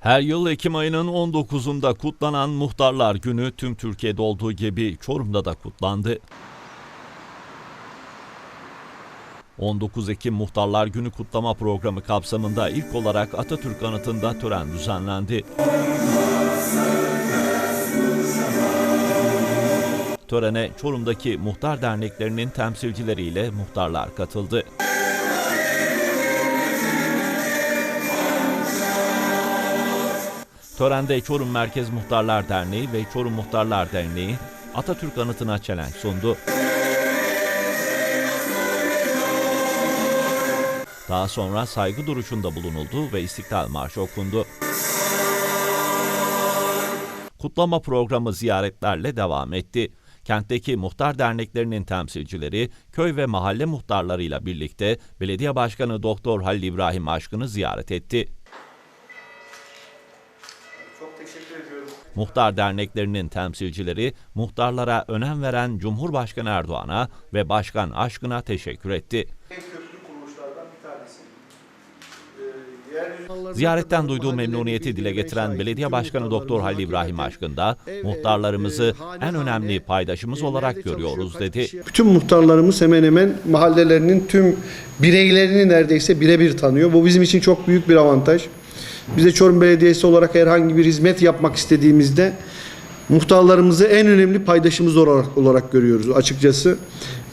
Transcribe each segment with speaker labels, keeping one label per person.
Speaker 1: Her yıl Ekim ayının 19'unda kutlanan Muhtarlar Günü tüm Türkiye'de olduğu gibi Çorum'da da kutlandı. 19 Ekim Muhtarlar Günü kutlama programı kapsamında ilk olarak Atatürk Anıtı'nda tören düzenlendi. Törene Çorum'daki muhtar derneklerinin temsilcileriyle muhtarlar katıldı. Törende Çorum Merkez Muhtarlar Derneği ve Çorum Muhtarlar Derneği Atatürk anıtına çelenk sundu. Daha sonra saygı duruşunda bulunuldu ve İstiklal Marşı okundu. Kutlama programı ziyaretlerle devam etti. Kentteki muhtar derneklerinin temsilcileri köy ve mahalle muhtarlarıyla birlikte Belediye Başkanı Doktor Halil İbrahim Aşkın'ı ziyaret etti. Muhtar derneklerinin temsilcileri muhtarlara önem veren Cumhurbaşkanı Erdoğan'a ve Başkan Aşkın'a teşekkür etti.
Speaker 2: En köklü kuruluşlardan bir tanesi. Ee,
Speaker 1: Ziyaretten duyduğu memnuniyeti dile getiren Belediye Başkanı Doktor Halil İbrahim Aşkın da muhtarlarımızı en önemli paydaşımız olarak görüyoruz dedi.
Speaker 2: Bütün muhtarlarımız hemen hemen mahallelerinin tüm bireylerini neredeyse birebir tanıyor. Bu bizim için çok büyük bir avantaj. Biz de Çorum Belediyesi olarak herhangi bir hizmet yapmak istediğimizde muhtarlarımızı en önemli paydaşımız olarak, olarak görüyoruz açıkçası.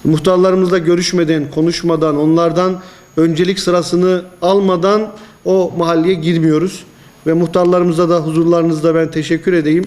Speaker 2: Muhtarlarımızla görüşmeden, konuşmadan, onlardan öncelik sırasını almadan o mahalleye girmiyoruz. Ve muhtarlarımıza da huzurlarınızda ben teşekkür edeyim.